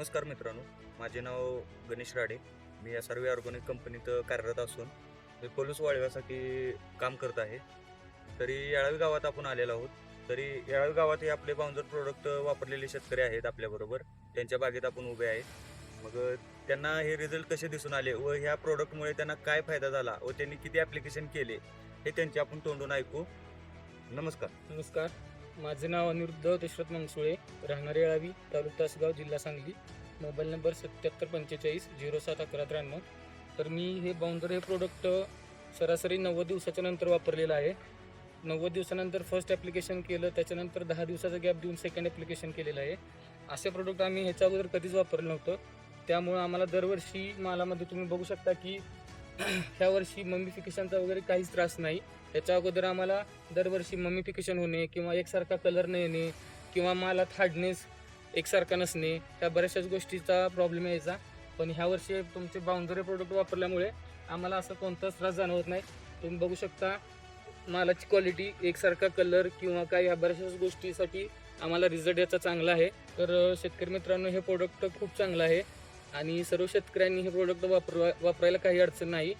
नमस्कार मित्रांनो माझे नाव गणेश राडे. मी या सर्व ऑर्गॅनिक कंपनीत कार्यरत असून मी पोलूस वाळव्यासाठी काम करत आहे. तरी येळावी गावात आपण आलेलो आहोत. तरी येळावी गावात हे आपले बाउंजर प्रोडक्ट वापरलेले शेतकरी आहेत आपल्याबरोबर. त्यांच्या बागेत आपण उभे आहेत. मग त्यांना हे रिझल्ट कसे दिसून आले व ह्या प्रोडक्टमुळे त्यांना काय फायदा झाला व त्यांनी किती ॲप्लिकेशन केले हे त्यांचे आपण तोंडून ऐकू. नमस्कार. नमस्कार. माझे नाव अनिरुद्ध दशरथ मंगसुळे राहणारे येळावी तालुका तासगाव जिल्हा सांगली. मोबाईल नंबर सत्याहत्तर पंचेचाळीस झिरो सात अकरा त्र्याण्णव. तर मी हे बाउंडर हे प्रोडक्ट सरासरी नव्वद दिवसाच्या नंतर वापरलेलं आहे. नव्वद दिवसानंतर फर्स्ट ॲप्लिकेशन केलं त्याच्यानंतर दहा दिवसाचा गॅप देऊन सेकंड ॲप्लिकेशन केलेलं आहे. असे प्रोडक्ट आम्ही ह्याच्या अगोदर कधीच वापरलं नव्हतं. त्यामुळं आम्हाला दरवर्षी मालामध्ये तुम्ही बघू शकता की ह्या वर्षी मम्मीफिकेशनचा वगैरे काहीच त्रास नाही. त्याच्या अगोदर आम्हाला दरवर्षी मम्मीफिकेशन होणे किंवा एकसारखा कलर न येणे किंवा मालात हार्डनेस एकसारखा नसणे ह्या बऱ्याचशाच गोष्टीचा प्रॉब्लेम यायचा. पण ह्या वर्षी तुमचे बाउंडरी प्रोडक्ट वापरल्यामुळे आम्हाला असं कोणताच त्रास जाणवत नाही. तुम्ही बघू शकता मालाची क्वालिटी एकसारखा कलर किंवा काही ह्या बऱ्याचशाच गोष्टीसाठी आम्हाला रिझल्ट याचा चांगला आहे. तर शेतकरी मित्रांनो हे प्रोडक्ट खूप चांगलं आहे. आणि सर्व शेतकऱ्यांनी हे प्रोडक्ट वापरवा वापरायला काही अडचण नाही.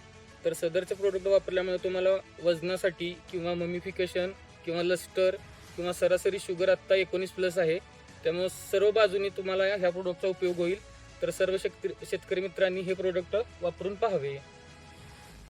तर सदरचं प्रोडक्ट वापरल्यामुळे तुम्हाला वजनासाठी किंवा ममिफिकेशन किंवा लस्टर किंवा सरासरी शुगर आत्ता एकोणीस प्लस आहे. त्यामुळं सर्व बाजूनी तुम्हाला ह्या प्रोडक्टचा उपयोग होईल. तर सर्व शेतकरी शेतकरी मित्रांनी हे प्रोडक्ट वापरून पाहावे.